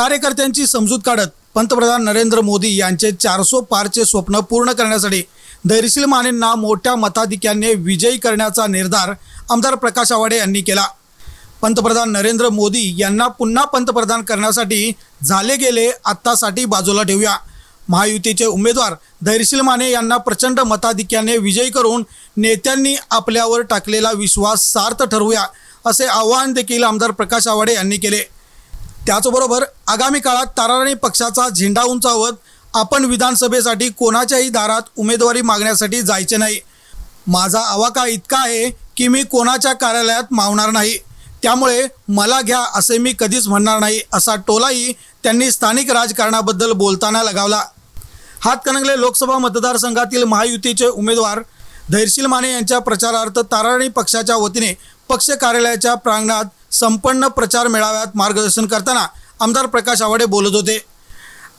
कार्यकर्त्यांची समजूत काढत पंतप्रधान नरेंद्र मोदी यांचे चारसो पारचे स्वप्न पूर्ण करण्यासाठी धैर्यशील मानेंना मोठ्या मताधिक्याने विजयी करण्याचा निर्धार आमदार प्रकाश आवाडे यांनी केला. पंतप्रधान नरेंद्र मोदी यांना पुन्हा पंतप्रधान करण्यासाठी झाले गेले आत्तासाठी बाजूला ठेवूया. महायुतीचे उमेदवार धैर्यशील माने यांना प्रचंड मताधिक्याने विजयी करून नेत्यांनी आपल्यावर टाकलेला विश्वास सार्थ ठरवूया असे आवाहन देखील आमदार प्रकाश आवाडे यांनी केले. त्याचबरोबर आगामी काळात ताराराणी पक्षाचा झेंडा उंचावत आपण विधानसभेसाठी कोणाच्याही दारात उमेदवारी मागण्यासाठी जायचे नाही. माझा आवाका इतका आहे की मी कोणाच्या कार्यालयात मावणार नाही. त्यामुळे मला घ्या असे मी कधीच म्हणणार नाही असा टोलाही त्यांनी स्थानिक राजकारणाबद्दल बोलताना लगावला. हातकणंगले लोकसभा मतदारसंघातील महायुतीचे उमेदवार धैर्शील माने यांच्या प्रचारार्थ ताराणी पक्षाच्या वतीने पक्ष कार्यालयाच्या प्रांगणात संपन्न प्रचार मेळाव्यात मार्गदर्शन करताना आमदार प्रकाश आवाडे बोलत होते.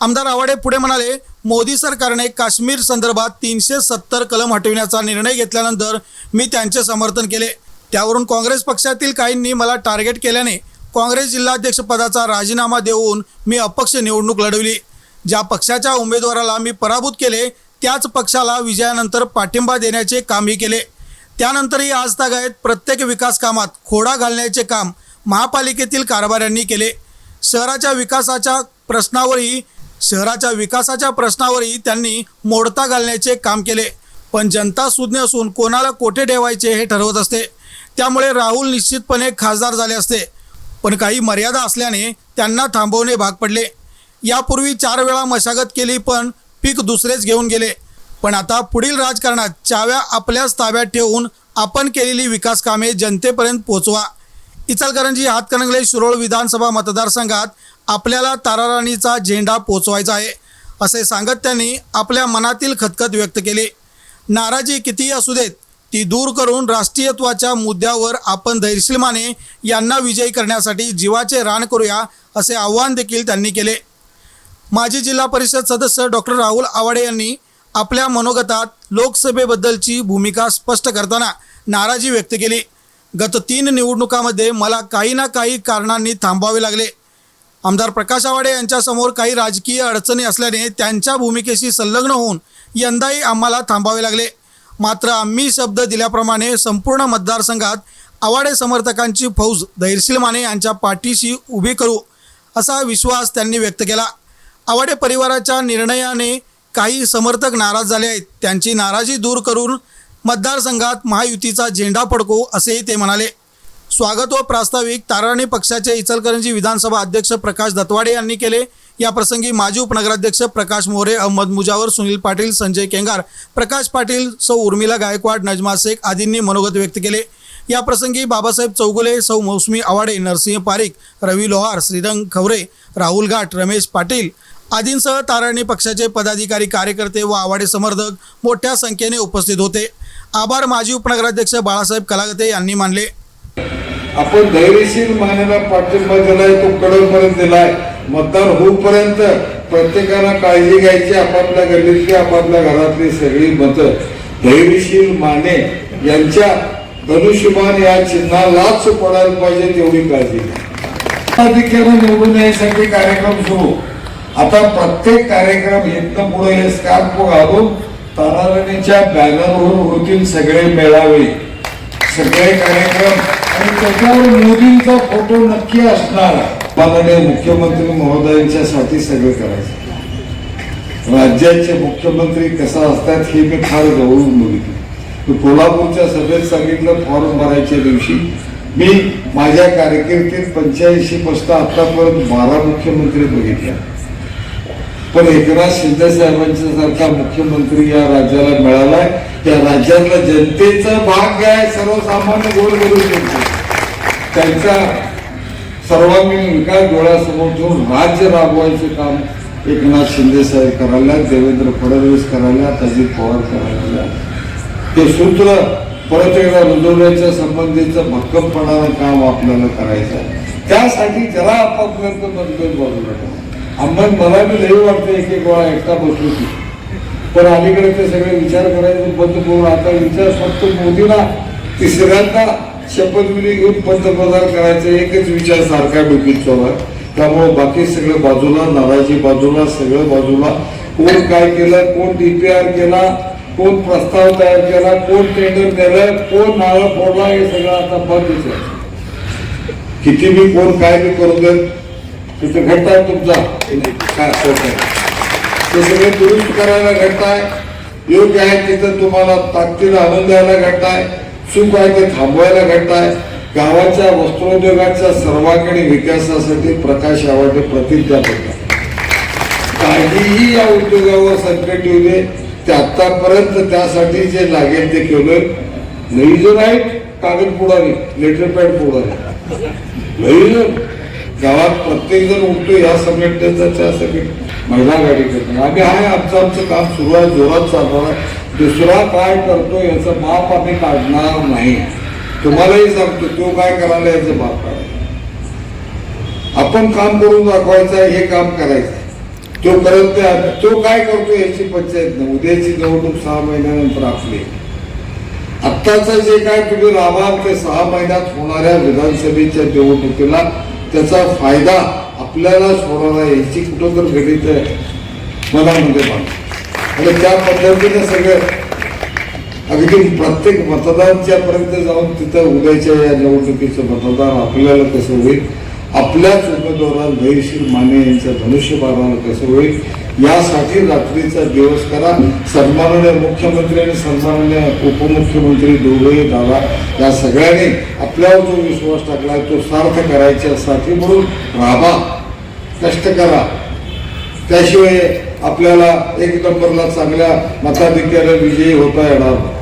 आमदार आवाडे पुढे म्हणाले मोदी सरकारने काश्मीर संदर्भात तीनशे सत्तर कलम हटविण्याचा निर्णय घेतल्यानंतर मी त्यांचे समर्थन केले. त्यावरून काँग्रेस पक्षातील काहींनी मला टार्गेट केल्याने काँग्रेस जिल्हाध्यक्षपदाचा राजीनामा देऊन मी अपक्ष निवडणूक लढवली. ज्या पक्षाच्या उमेदवाराला मी पराभूत केले त्याच पक्षाला विजयानंतर पाठिंबा देण्याचे कामही केले. त्यानंतरही आजतागायत प्रत्येक विकास कामात खोडा घालण्याचे काम महापालिकेतील कारभाऱ्यांनी केले. शहराच्या विकासाच्या प्रश्नावरही शहराच्या विकासाच्या प्रश्नावरही त्यांनी मोडता घालण्याचे काम केले. पण जनता सुज्ञ असून कोणाला कोठे ठेवायचे हे ठरवत असते. त्यामुळे राहुल निश्चितपणे खासदार झाले असते. पण काही मर्यादा असल्याने त्यांना थांबवणे भाग पडले. यापूर्वी चार वेळा मशागत केली पण पीक दुसरेच घेऊन गेले. पण आता पुढील राजकारणात चाव्या आपल्याच ताब्यात ठेवून आपण केलेली विकास कामे जनतेपर्यंत पोहोचवा इचलकरंजी हातकणंगले शिरोळ विधानसभा मतदारसंघात आपल्याला ताराराणीचा झेंडा पोचवायचा आहे असे सांगत त्यांनी आपल्या मनातील खतखत व्यक्त केली. नाराजी कितीही असू देत ती दूर करून राष्ट्रीयत्वाच्या मुद्द्यावर आपण धैर्यशील माने यांना विजयी करण्यासाठी जीवाचे रान करूया असे आव्हान देखील त्यांनी केले. माजी जिल्हा परिषद सदस्य डॉक्टर राहुल आवाडे यांनी आपल्या मनोगतात लोकसभेबद्दलची भूमिका स्पष्ट करताना नाराजी व्यक्त केली. गत तीन निवडणुकामध्ये मला काही ना काही कारणांनी थांबावे लागले. आमदार प्रकाश आवाडे यांच्यासमोर काही राजकीय अडचणी असल्याने त्यांच्या भूमिकेशी संलग्न होऊन यंदाही आम्हाला थांबावे लागले. मात्र आम्ही शब्द दिल्याप्रमाणे संपूर्ण मतदारसंघात आवाडे समर्थकांची फौज धैर्शील माने यांच्या पाठीशी उभी करू असा विश्वास त्यांनी व्यक्त केला. आवाडे परिवाराच्या निर्णयाने काही समर्थक नाराज झाले आहेत. त्यांची नाराजी दूर करून मतदारसंघात महायुतीचा झेंडा फडकवू असेही ते म्हणाले. स्वागत व प्रास्ताविक ताराणी पक्षाचे इचलकरंजी विधानसभा अध्यक्ष प्रकाश दत्वाडे यांनी केले. या प्रसंगी माजी उपनगराध्यक्ष प्रकाश मोरे अहमद मुजावर सुनील पाटील संजय केंगार प्रकाश पाटील सौ उर्मिला गायकवाड नजमा शेख आदींनी मनोगत व्यक्त केले. या प्रसंगी बाबासाहेब चौगुले सौ मौसमी आवाडे नरसिंह पारिक रवी लोहार श्रीरंग खवरे राहुल घाट रमेश पाटील आदींसह ताराणी पक्षाचे पदाधिकारी कार्यकर्ते व आवाडे समर्थक मोठ्या संख्येने उपस्थित होते. आभार माजी उपनगराध्यक्ष बाळासाहेब कलागते यांनी मानले. आपण धैर्यशील मानेला पाठिंबा दिलाय तो कडकपर्यंत दिलाय. मतदान होऊपर्यंत प्रत्येकानं काळजी घ्यायची आपापल्या गल्लीतली आपापल्या घरातली सगळी मतं. धैर्यशील माने यांच्या धनुष्यबाण या चिन्हालाच पडायला पाहिजे तेवढी काळजी घ्या. निवडून यायसाठी कार्यक्रम सुरू. आता प्रत्येक कार्यक्रम इथनं पुढे हे स्कॅम्प घालून तारारणीच्या बॅनरवर होतील सगळे मेळावे सगळे कार्यक्रम. आणि त्याच्यावर मोदींचा फोटो नक्की असणार. माननीय मुख्यमंत्री महोदयांच्यासाठी सगळं करायचं. राज्याचे मुख्यमंत्री कसा असतात हे मी फार जवळून बघितलं. मी कोल्हापूरच्या सभेत सांगितलं फॉर्म भरायच्या दिवशी. मी माझ्या कारकिर्दीत पंच्याऐंशी पासून आतापर्यंत बारा मुख्यमंत्री बघितल्या. पण एकनाथ शिंदे साहेबांच्या सारखा मुख्यमंत्री या राज्याला मिळालाय. त्या राज्यातला जनतेचा भाग आहे सर्वसामान्य गोल जनते त्यांचा सर्वांगीण विकास डोळ्यासमोर ठेवून राज्य राबवायचं काम एकनाथ शिंदे साहेब करायला देवेंद्र फडणवीस करायला अजित पवार करायला ते सूत्र परत एकदा रुजवण्याच्या संबंधीचं भक्कमपणानं काम आपल्याला करायचं आहे. त्यासाठी जरा आपापर्यंत मतभेद बाजूला ठेवा. आम्हाला मला बी लई वाटतं एक एक वेळा एकटा बसलो की. पण अलीकडे ते सगळे विचार करायचे बंद करून आता विचार फक्त मोदीला तिसऱ्यांदा शपथविधी घेऊन पंतप्रधान करायचा एकच विचार सारखा डोकीत चालू आहे बाकी सगळं बाजूला नाराजी बाजूला सगळं बाजूला. कोण काय केलं कोण डीपीआर केला कोण प्रस्ताव तयार केला कोण टेंडर दिलं कोण नारळ फोडला हे सगळं आता बंदच आहे. किती बी कोण काय बी करू देत तिथे घडताय तुमचा काय ते सगळे दुरुस्त करायला घडताय. योग्य आहे तिथं तुम्हाला ताकदीनं आनंद द्यायला घडताय. सुख आहे ते थांबवायला घडताय. गावाच्या वस्त्रोद्योगाच्या सर्वांगीण विकासासाठी प्रकाश आवाडे प्रतिज्ञा करतात. काहीही या उद्योगावर संकट येऊ दे ते आतापर्यंत त्यासाठी जे लागेल ते केलं. लई जो राईट कागद पुढारी लेटर पॅड पुढारी. लई जर गावात प्रत्येक जण उठतो या संघटनेचा त्या संघटने महिला गाडी करतो आम्ही आहे आमचं आमचं काम सुरू आहे जोरात चालणार आहे. दुसरा काय करतो याचं माप आम्ही काढणार नाही. तुम्हालाही सांगतो तो काय करायला याचं माप काढायचं? आपण काम करून दाखवायचं हे काम करायचं तो करत नाही. तो काय करतो याची पंचायत नाही. उद्याची निवडणूक सहा महिन्यानंतर आपली. आत्ताचं जे काय तुम्ही राबा ते सहा महिन्यात होणाऱ्या विधानसभेच्या निवडणुकीला त्याचा फायदा आपल्यालाच होणार आहे. याची कुठं तर गणित मनामध्ये बांध आणि त्या पद्धतीने सगळं अगदी प्रत्येक मतदारांच्यापर्यंत जाऊन तिथं उद्याच्या या निवडणुकीचं मतदान आपल्याला कसं होईल? आपल्याच उमेदवाराला धैर्यशील माने यांच्या धनुष्यबाणाला कसं होईल? यासाठी रात्रीचा दिवस करा. सन्माननीय मुख्यमंत्री आणि सन्माननीय उपमुख्यमंत्री दोघेही दादा या सगळ्यांनी आपल्यावर जो विश्वास टाकला तो सार्थ करायच्यासाठी म्हणून राहा कष्ट करा. त्याशिवाय आपल्याला एक नंबरला चांगल्या मताधिक्याला विजयी होता येणार नाही.